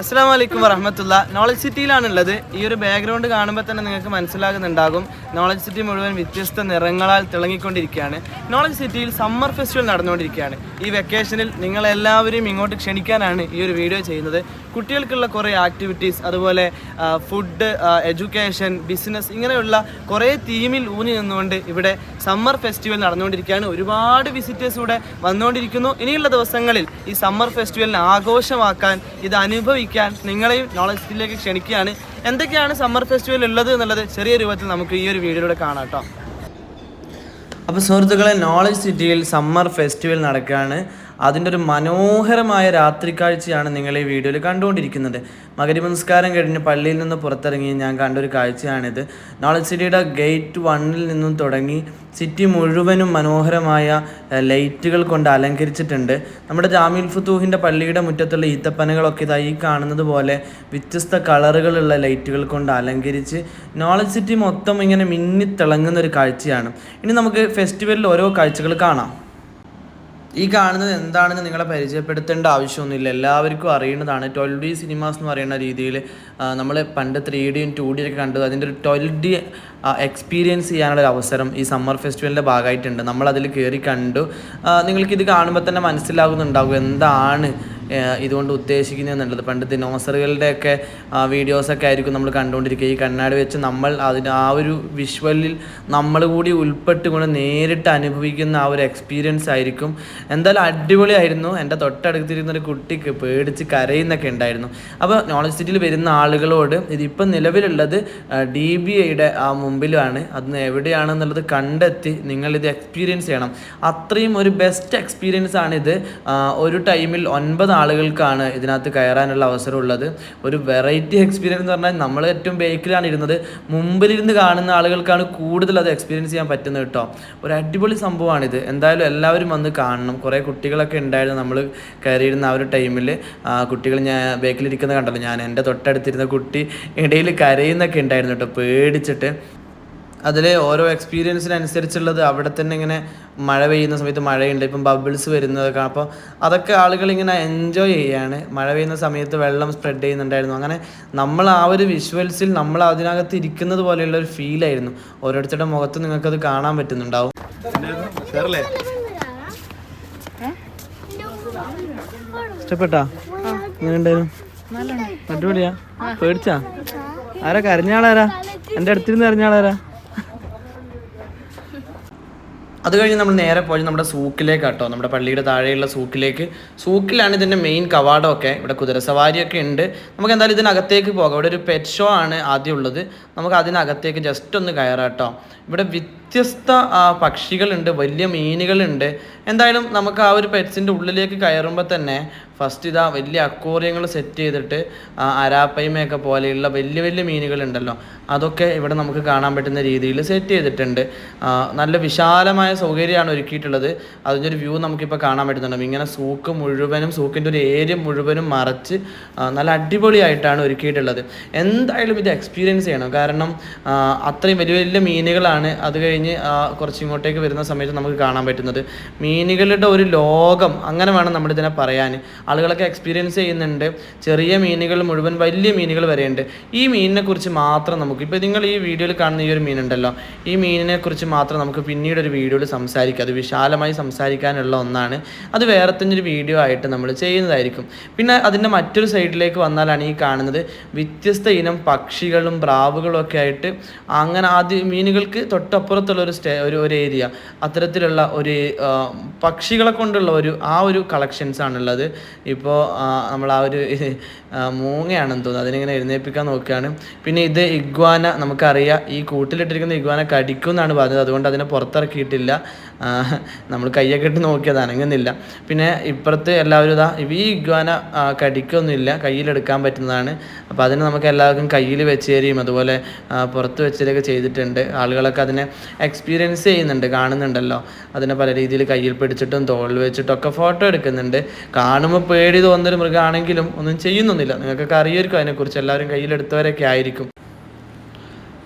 അസ്സാം വലൈക്കും വറഹമത്തുള്ള. നോളജ് സിറ്റിയിലാണുള്ളത് ഈ ഒരു ബാക്ക്ഗ്രൗണ്ട് കാണുമ്പോൾ തന്നെ നിങ്ങൾക്ക് മനസ്സിലാകുന്നുണ്ടാകും. നോളജ് സിറ്റി മുഴുവൻ വ്യത്യസ്ത നിറങ്ങളാൽ തിളങ്ങിക്കൊണ്ടിരിക്കുകയാണ്. നോളജ് സിറ്റിയിൽ സമ്മർ ഫെസ്റ്റിവൽ നടന്നുകൊണ്ടിരിക്കുകയാണ്. ഈ വെക്കേഷനിൽ നിങ്ങളെല്ലാവരെയും ഇങ്ങോട്ട് ക്ഷണിക്കാനാണ് ഈ ഒരു വീഡിയോ ചെയ്യുന്നത്. കുട്ടികൾക്കുള്ള കുറേ ആക്ടിവിറ്റീസ് അതുപോലെ ഫുഡ് എഡ്യൂക്കേഷൻ ബിസിനസ് ഇങ്ങനെയുള്ള കുറേ തീമിൽ ഊന്നി നിന്നുകൊണ്ട് ഇവിടെ സമ്മർ ഫെസ്റ്റിവൽ നടന്നുകൊണ്ടിരിക്കുകയാണ്. ഒരുപാട് വിസിറ്റേഴ്സ് ഇവിടെ വന്നുകൊണ്ടിരിക്കുന്നു. ഇനിയുള്ള ദിവസങ്ങളിൽ ഈ സമ്മർ ഫെസ്റ്റിവലിനെ ആഘോഷമാക്കാൻ ഇത് അനുഭവിക്കാൻ നിങ്ങളെയും നോളജ് സിറ്റിയിലേക്ക് ക്ഷണിക്കുകയാണ്. എന്തൊക്കെയാണ് സമ്മർ ഫെസ്റ്റിവൽ ഉള്ളത് എന്നുള്ളത് ചെറിയ രൂപത്തിൽ നമുക്ക് ഈ ഒരു വീഡിയോയിലൂടെ കാണാം കേട്ടോ. അപ്പോൾ സുഹൃത്തുക്കളെ നോളജ് സിറ്റിയിൽ സമ്മർ ഫെസ്റ്റിവൽ നടക്കുകയാണ്. അതിന്റെ ഒരു മനോഹരമായ രാത്രി കാഴ്ചയാണ് നിങ്ങൾ ഈ വീഡിയോയിൽ കണ്ടുകൊണ്ടിരിക്കുന്നത്. മകരി നമസ്കാരം കഴിഞ്ഞ് പള്ളിയിൽ നിന്ന് പുറത്തിറങ്ങി ഞാൻ കണ്ടൊരു കാഴ്ചയാണിത്. നോളജ് സിറ്റിയുടെ ഗേറ്റ് വണ്ണിൽ നിന്നും തുടങ്ങി സിറ്റി മുഴുവനും മനോഹരമായ ലൈറ്റുകൾ കൊണ്ട് അലങ്കരിച്ചിട്ടുണ്ട്. നമ്മുടെ ജാമിൽ ഫുത്തൂഹിന്റെ പള്ളിയുടെ മുറ്റത്തുള്ള ഈത്തപ്പനകളൊക്കെ ഇതായി കാണുന്നത് പോലെ വ്യത്യസ്ത കളറുകളുള്ള ലൈറ്റുകൾ കൊണ്ട് അലങ്കരിച്ച് നോളജ് സിറ്റി മൊത്തം ഇങ്ങനെ മിന്നിത്തിളങ്ങുന്ന ഒരു കാഴ്ചയാണ്. ഇനി നമുക്ക് ഫെസ്റ്റിവലിൽ ഓരോ കാഴ്ചകൾ കാണാം. ഈ കാണുന്നത് എന്താണെന്ന് നിങ്ങളെ പരിചയപ്പെടുത്തേണ്ട ആവശ്യമൊന്നുമില്ല. എല്ലാവർക്കും അറിയുന്നതാണ് ട്വൽവ് ഡി സിനിമാസ് എന്ന് പറയുന്ന രീതിയിൽ നമ്മൾ പണ്ട് ത്രീ ഡിയും ടു ഡിയും ഒക്കെ കണ്ടത് അതിന്റെ ഒരു ട്വൽവ് ഡി എക്സ്പീരിയൻസ് ചെയ്യാനുള്ള ഒരു അവസരം ഈ സമ്മർ ഫെസ്റ്റിവലിന്റെ ഭാഗമായിട്ടുണ്ട്. നമ്മൾ അതിൽ കയറി കണ്ടു. നിങ്ങൾക്ക് നിങ്ങൾക്കിത് കാണുമ്പോൾ തന്നെ മനസ്സിലാകുന്നുണ്ടാകും എന്താണ് ഇതുകൊണ്ട് ഉദ്ദേശിക്കുന്നത് എന്നുള്ളത് പണ്ട് ദിനോസറുകളുടെയൊക്കെ വീഡിയോസൊക്കെ ആയിരിക്കും നമ്മൾ കണ്ടുകൊണ്ടിരിക്കുക. ഈ കണ്ണാടി വെച്ച് നമ്മൾ അതിന് ആ ഒരു വിഷ്വലിൽ നമ്മൾ കൂടി ഉൾപ്പെട്ടുകൊണ്ട് നേരിട്ട് അനുഭവിക്കുന്ന ആ ഒരു എക്സ്പീരിയൻസ് ആയിരിക്കും. എന്തായാലും അടിപൊളിയായിരുന്നു. എന്റെ തൊട്ടടുത്തിരുന്ന ഒരു കുട്ടിക്ക് പേടിച്ച് കരയുന്നൊക്കെ ഉണ്ടായിരുന്നു. അപ്പോൾ നോളജ് സിറ്റിയിൽ വരുന്ന ആളുകളോട് ഇതിപ്പം നിലവിലുള്ളത് ഡി ബി ഐയുടെ ആ മുമ്പിലാണ്. അത് എവിടെയാണെന്നുള്ളത് കണ്ടെത്തി നിങ്ങളിത് എക്സ്പീരിയൻസ് ചെയ്യണം. അത്രയും ഒരു ബെസ്റ്റ് എക്സ്പീരിയൻസ് ആണിത്. ഇത് ഒരു ടൈമിൽ ഒൻപത് ആളുകൾക്കാണ് ഇതിനകത്ത് കയറാനുള്ള അവസരം ഉള്ളത് ഒരു വെറൈറ്റി എക്സ്പീരിയൻസ് എന്ന് പറഞ്ഞാൽ നമ്മൾ ഏറ്റവും ബേക്കിലാണ് ഇരുന്നത്. മുമ്പിലിരുന്ന് കാണുന്ന ആളുകൾക്കാണ് കൂടുതൽ അത് എക്സ്പീരിയൻസ് ചെയ്യാൻ പറ്റുന്നത് കേട്ടോ. ഒരു അടിപൊളി സംഭവമാണിത്. എന്തായാലും എല്ലാവരും വന്ന് കാണണം. കുറേ കുട്ടികളൊക്കെ ഉണ്ടായിരുന്നു നമ്മൾ കയറിയിരുന്ന ആ ഒരു ടൈമിൽ കുട്ടികൾ ഞാൻ ബേക്കിലിരിക്കുന്ന കണ്ടല്ലോ ഞാൻ. എന്റെ തൊട്ടടുത്തിരുന്ന കുട്ടി ഇടയിൽ കരയുന്നൊക്കെ ഉണ്ടായിരുന്നു കേട്ടോ. പേടിച്ചിട്ട്. അതിൽ ഓരോ എക്സ്പീരിയൻസിനനുസരിച്ചുള്ളത് അവിടെ തന്നെ ഇങ്ങനെ മഴ പെയ്യുന്ന സമയത്ത് മഴയുണ്ട്. ഇപ്പം ബബിൾസ് വരുന്നതൊക്കെ അപ്പോൾ അതൊക്കെ ആളുകൾ ഇങ്ങനെ എൻജോയ് ചെയ്യാണ്. മഴ പെയ്യുന്ന സമയത്ത് വെള്ളം സ്പ്രെഡ് ചെയ്യുന്നുണ്ടായിരുന്നു. അങ്ങനെ നമ്മൾ ആ ഒരു വിഷ്വൽസിൽ നമ്മൾ അതിനകത്ത് ഇരിക്കുന്നത് പോലെയുള്ള ഒരു ഫീലായിരുന്നു ഓരോരുത്തരുടെ മുഖത്ത് നിങ്ങൾക്കത് കാണാൻ പറ്റുന്നുണ്ടാവും. ഇഷ്ടപ്പെട്ടാ? അടിപൊളിയാ. പേടിച്ചാ? ആരാ കരഞ്ഞാളാരാ എന്റെ അടുത്തിരുന്ന് കരഞ്ഞാളാരാ അത് കഴിഞ്ഞ് നമ്മൾ നേരെ പോയി നമ്മുടെ സൂക്കിലേക്ക് കേട്ടോ നമ്മുടെ പള്ളിയുടെ താഴെയുള്ള സൂക്കിലേക്ക്. സൂക്കിലാണ് ഇതിന്റെ മെയിൻ കവാടമൊക്കെ. ഇവിടെ കുതിരസവാരിയൊക്കെ ഉണ്ട്. നമുക്ക് എന്തായാലും ഇതിനകത്തേക്ക് പോകാം. ഇവിടെ ഒരു പെറ്റ് ഷോ ആണ് ആദ്യം ഉള്ളത്. നമുക്ക് അതിനകത്തേക്ക് ജസ്റ്റ് ഒന്ന് കയറാട്ടോ. ഇവിടെ വ്യത്യസ്ത പക്ഷികളുണ്ട്. വലിയ മീനുകളുണ്ട്. എന്തായാലും നമുക്ക് ആ ഒരു പെറ്റ്സിന്റെ ഉള്ളിലേക്ക് കയറുമ്പോൾ തന്നെ ഫസ്റ്റ് ഇതാ വലിയ അക്വോറിയങ്ങൾ സെറ്റ് ചെയ്തിട്ട് അരാപ്പയ്മയൊക്കെ പോലെയുള്ള വലിയ വലിയ മീനുകളുണ്ടല്ലോ അതൊക്കെ ഇവിടെ നമുക്ക് കാണാൻ പറ്റുന്ന രീതിയിൽ സെറ്റ് ചെയ്തിട്ടുണ്ട്. നല്ല വിശാലമായ സൗകര്യമാണ് ഒരുക്കിയിട്ടുള്ളത്. അതിന്റെ ഒരു വ്യൂ നമുക്കിപ്പോൾ കാണാൻ പറ്റുന്നുണ്ട്. ഇങ്ങനെ സൂക്ക് മുഴുവനും സൂക്കിന്റെ ഒരു ഏരിയ മുഴുവനും മറച്ച് നല്ല അടിപൊളിയായിട്ടാണ് ഒരുക്കിയിട്ടുള്ളത്. എന്തായാലും ഇത് എക്സ്പീരിയൻസ് ചെയ്യണം. കാരണം അത്രയും വലിയ വലിയ മീനുകളാണ് അത് കഴിഞ്ഞ് ആ, കുറച്ച് ഇങ്ങോട്ടേക്ക് വരുന്ന സമയത്ത് നമുക്ക് കാണാൻ പറ്റുന്നത്. മീനുകളുടെ ഒരു ലോകം അങ്ങനെ വേണം നമ്മളിതിനെ പറയാൻ. ആളുകളൊക്കെ എക്സ്പീരിയൻസ് ചെയ്യുന്നുണ്ട്. ചെറിയ മീനുകൾ മുഴുവൻ വലിയ മീനുകൾ വരെയുണ്ട്. ഈ മീനിനെ കുറിച്ച് മാത്രം നമുക്ക് ഇപ്പോൾ നിങ്ങൾ ഈ വീഡിയോയിൽ കാണുന്ന ഈ ഒരു മീനുണ്ടല്ലോ. ഈ മീനിനെ കുറിച്ച് മാത്രം നമുക്ക് പിന്നീട് ഒരു വീഡിയോയിൽ സംസാരിക്കാം. അത് വിശാലമായി സംസാരിക്കാനുള്ള ഒന്നാണ്. അത് വേറെ തന്നെ ഒരു വീഡിയോ ആയിട്ട് നമ്മൾ ചെയ്യുന്നതായിരിക്കും. പിന്നെ അതിന്റെ മറ്റൊരു സൈഡിലേക്ക് വന്നാലാണ് ഈ കാണുന്നത് വ്യത്യസ്ത ഇനം പക്ഷികളും പ്രാവുകളും ഒക്കെ ആയിട്ട് അങ്ങനെ ആദ്യം മീനുകൾക്ക് തൊട്ടപ്പുറത്തുള്ള ഒരു സ്റ്റേ ഒരു ഒരു ഏരിയ. അത്തരത്തിലുള്ള ഒരു പക്ഷികളെ കൊണ്ടുള്ള ഒരു ആ ഒരു കളക്ഷൻസ് ആണുള്ളത്. ഇപ്പോൾ നമ്മൾ ആ ഒരു മൂങ്ങയാണെന്ന് തോന്നുന്നു. അതിനിങ്ങനെ എഴുന്നേൽപ്പിക്കാൻ നോക്കുകയാണ്. പിന്നെ ഇത് ഇഗ്വാന നമുക്കറിയാം. ഈ കൂട്ടിലിട്ടിരിക്കുന്ന ഇഗ്വാന കടിക്കും എന്നാണ് പറഞ്ഞത്. അതുകൊണ്ട് അതിനെ പുറത്തിറക്കിയിട്ടില്ല. നമ്മൾ കയ്യൊക്കെ ഇട്ട് നോക്കിയത് അനങ്ങുന്നില്ല പിന്നെ ഇപ്പുറത്ത് എല്ലാവരും ഇതാ ഈ ഇഗ്വാന കടിക്കൊന്നുമില്ല. കയ്യിലെടുക്കാൻ പറ്റുന്നതാണ്. അപ്പോൾ അതിന് നമുക്ക് എല്ലാവർക്കും കയ്യിൽ വെച്ച് തരികയും അതുപോലെ പുറത്ത് വെച്ചതൊക്കെ ചെയ്തിട്ടുണ്ട്. ആളുകളൊക്കെ അതിനെ എക്സ്പീരിയൻസ് ചെയ്യുന്നുണ്ട് കാണുന്നുണ്ടല്ലോ. അതിനെ പല രീതിയിൽ കയ്യിൽ പിടിച്ചിട്ടും തോളിൽ വെച്ചിട്ടും ഒക്കെ ഫോട്ടോ എടുക്കുന്നുണ്ട്. കാണുമ്പോൾ പേടി തോന്നുന്നൊരു മൃഗമാണെങ്കിലും ഒന്നും ചെയ്യുന്നൊന്നുമില്ല നിങ്ങൾക്കൊക്കെ അറിയായിരിക്കും അതിനെക്കുറിച്ച്. എല്ലാവരും കയ്യിലെടുത്തവരൊക്കെ ആയിരിക്കും.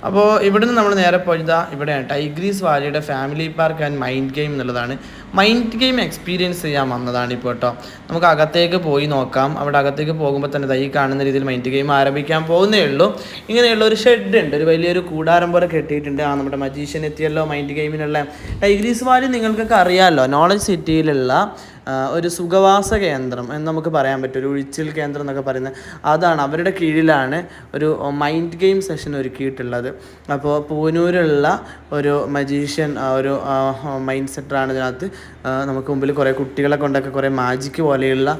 അപ്പോൾ ഇവിടുന്ന് നമ്മൾ നേരെ പോയതാ ഇവിടെയാണ് Tigris വാലിയുടെ Family Park and Mind Game എന്നുള്ളതാണ്. മൈൻഡ് ഗെയിം എക്സ്പീരിയൻസ് ചെയ്യാൻ വന്നതാണ് ഇപ്പോൾ കേട്ടോ. നമുക്ക് അകത്തേക്ക് പോയി നോക്കാം. അവിടെ അകത്തേക്ക് പോകുമ്പോൾ തന്നെ തൈ കാണുന്ന രീതിയിൽ മൈൻഡ് ഗെയിം ആരംഭിക്കാൻ പോകുന്നേ ഉള്ളൂ. ഇങ്ങനെയുള്ള ഒരു ഷെഡ് ഉണ്ട്. ഒരു വലിയൊരു കൂടാരം പോലെ കെട്ടിയിട്ടുണ്ട്. ആ നമ്മുടെ മജീഷ്യൻ എത്തിയല്ലോ മൈൻഡ് ഗെയിമിനുള്ള ടൈഗ്രീസ് വാലി നിങ്ങൾക്കൊക്കെ അറിയാമല്ലോ നോളജ് സിറ്റിയിലുള്ള ഒരു സുഖവാസ കേന്ദ്രം എന്ന് നമുക്ക് പറയാൻ പറ്റും. ഒരു ഉഴിച്ചിൽ കേന്ദ്രം എന്നൊക്കെ പറയുന്നത് അതാണ് അവരുടെ കീഴിലാണ് ഒരു മൈൻഡ് ഗെയിം സെഷൻ ഒരുക്കിയിട്ടുള്ളത്. അപ്പോൾ പൂനൂരുള്ള ഒരു മജീഷ്യൻ ഒരു മൈൻഡ് സെറ്ററാണ് ഇതിനകത്ത്. നമുക്ക് മുമ്പിൽ കുറേ കുട്ടികളെ കൊണ്ടൊക്കെ കുറേ മാജിക്ക് പോലെയുള്ള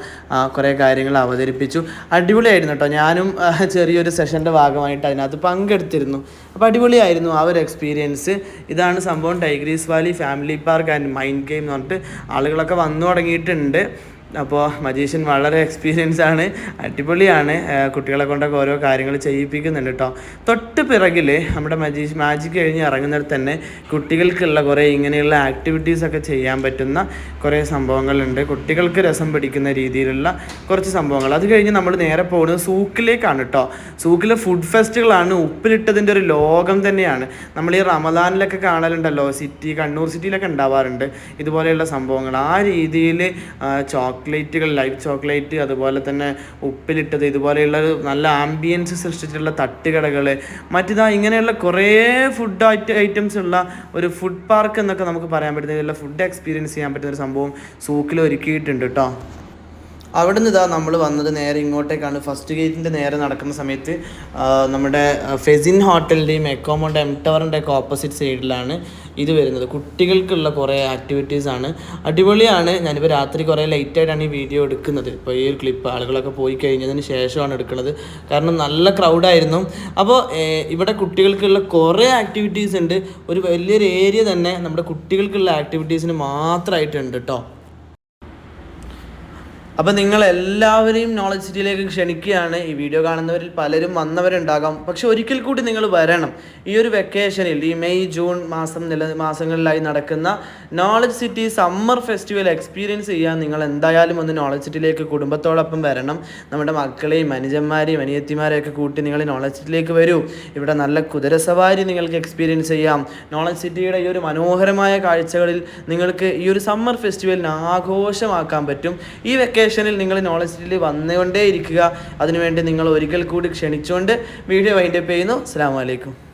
കുറേ കാര്യങ്ങൾ അവതരിപ്പിച്ചു. അടിപൊളിയായിരുന്നു കേട്ടോ ഞാനും ചെറിയൊരു സെഷന്റെ ഭാഗമായിട്ട് അതിനകത്ത് പങ്കെടുത്തിരുന്നു. അപ്പോൾ അടിപൊളിയായിരുന്നു ആ ഒരു എക്സ്പീരിയൻസ് ഇതാണ് സംഭവം Tigris Valley Family Park and Mind Game എന്ന് പറഞ്ഞിട്ട് ആളുകളൊക്കെ വന്നു തുടങ്ങിയിട്ടുണ്ട്. അപ്പോൾ മജീഷ്യൻ വളരെ എക്സ്പീരിയൻസ് ആണ് അടിപൊളിയാണ്. കുട്ടികളെ കൊണ്ടൊക്കെ ഓരോ കാര്യങ്ങൾ ചെയ്യിപ്പിക്കുന്നുണ്ട് കേട്ടോ തൊട്ട് പിറകിൽ നമ്മുടെ മജീഷ് മാജിക് കഴിഞ്ഞ് ഇറങ്ങുന്നിടത്ത് തന്നെ കുട്ടികൾക്കുള്ള കുറേ ഇങ്ങനെയുള്ള ആക്ടിവിറ്റീസൊക്കെ ചെയ്യാൻ പറ്റുന്ന കുറേ സംഭവങ്ങളുണ്ട്. കുട്ടികൾക്ക് രസം പിടിക്കുന്ന രീതിയിലുള്ള കുറച്ച് സംഭവങ്ങൾ. അത് കഴിഞ്ഞ് നമ്മൾ നേരെ പോകുന്നത് സൂക്കിലേക്കാണ് കേട്ടോ സൂക്കിലെ ഫുഡ് ഫെസ്റ്റുകളാണ് ഉപ്പിലിട്ടതിന്റെ ഒരു ലോകം തന്നെയാണ്. നമ്മൾ ഈ റമദാനിലൊക്കെ കാണലുണ്ടല്ലോ സിറ്റി കണ്ണൂർ സിറ്റിയിലൊക്കെ ഉണ്ടാവാറുണ്ട് ഇതുപോലെയുള്ള സംഭവങ്ങൾ. ആ രീതിയിൽ ചോക്ലേറ്റുകൾ ലൈറ്റ് ചോക്ലേറ്റ് അതുപോലെ തന്നെ ഉപ്പിലിട്ടത് ഇതുപോലെയുള്ള നല്ല ആംബിയൻസ് സൃഷ്ടിച്ചിട്ടുള്ള തട്ടുകടകൾ മറ്റിതാ ഇങ്ങനെയുള്ള കുറേ ഫുഡ് ഐറ്റംസ് ഉള്ള ഒരു ഫുഡ് പാർക്ക് എന്നൊക്കെ നമുക്ക് പറയാൻ പറ്റുന്ന ഇതിലുള്ള ഫുഡ് എക്സ്പീരിയൻസ് ചെയ്യാൻ പറ്റുന്ന ഒരു സംഭവം സൂക്കിൽ ഒരുക്കിയിട്ടുണ്ട് കേട്ടോ അവിടെ നിന്ന് ഇതാ നമ്മൾ വന്നത് നേരെ ഇങ്ങോട്ടേക്കാണ്. ഫസ്റ്റ് ഗേറ്റിന്റെ നേരെ നടക്കുന്ന സമയത്ത് നമ്മുടെ ഫെസിൻ ഹോട്ടലിന്റെയും എക്കോമോണ്ട് എം ടവറിന്റെ ഒക്കെ ഓപ്പോസിറ്റ് സൈഡിലാണ് ഇത് വരുന്നത്. കുട്ടികൾക്കുള്ള കുറേ ആക്ടിവിറ്റീസ് ആണ്. അടിപൊളിയാണ്. ഞാനിപ്പോൾ രാത്രി കുറേ ലേറ്റായിട്ടാണ് ഈ വീഡിയോ എടുക്കുന്നത്. ഇപ്പോൾ ഈ ഒരു ക്ലിപ്പ് ആളുകളൊക്കെ പോയി കഴിഞ്ഞതിന് ശേഷമാണ് എടുക്കുന്നത്. കാരണം നല്ല ക്രൗഡായിരുന്നു അപ്പോൾ ഇവിടെ കുട്ടികൾക്കുള്ള കുറേ ആക്ടിവിറ്റീസ് ഉണ്ട്. ഒരു വലിയൊരു ഏരിയ തന്നെ നമ്മുടെ കുട്ടികൾക്കുള്ള ആക്ടിവിറ്റീസിന് മാത്രമായിട്ടുണ്ട് കേട്ടോ അപ്പോൾ നിങ്ങൾ എല്ലാവരെയും നോളജ് സിറ്റിയിലേക്ക് ക്ഷണിക്കുകയാണ്. ഈ വീഡിയോ കാണുന്നവരിൽ പലരും വന്നവരുണ്ടാകാം. പക്ഷെ ഒരിക്കൽ കൂടി നിങ്ങൾ വരണം. ഈ ഒരു വെക്കേഷനിൽ ഈ മെയ് ജൂൺ മാസം നില മാസങ്ങളിലായി നടക്കുന്ന Knowledge City summer festival experience ചെയ്യാൻ നിങ്ങൾ എന്തായാലും ഒന്ന് നോളജ് സിറ്റിയിലേക്ക് കുടുംബത്തോടൊപ്പം വരണം. നമ്മുടെ മക്കളെയും അനുജന്മാരെയും അനിയത്തിമാരെയൊക്കെ കൂട്ടി നിങ്ങൾ നോളജ് സിറ്റിയിലേക്ക് വരൂ. ഇവിടെ നല്ല കുതിരസവാരി നിങ്ങൾക്ക് എക്സ്പീരിയൻസ് ചെയ്യാം. നോളജ് സിറ്റിയുടെ ഈ ഒരു മനോഹരമായ കാഴ്ചകളിൽ നിങ്ങൾക്ക് ഈ ഒരു സമ്മർ ഫെസ്റ്റിവലിന് ആഘോഷമാക്കാൻ പറ്റും. ഈ വെക്കേഷനിൽ നിങ്ങൾ നോളജ് സിറ്റിയിൽ വന്നുകൊണ്ടേ ഇരിക്കുക അതിനുവേണ്ടി നിങ്ങൾ ഒരിക്കൽ കൂടി ക്ഷണിച്ചുകൊണ്ട് വീഡിയോ വൈൻഡപ്പ് ചെയ്യുന്നു. അസ്സാം വലൈക്കും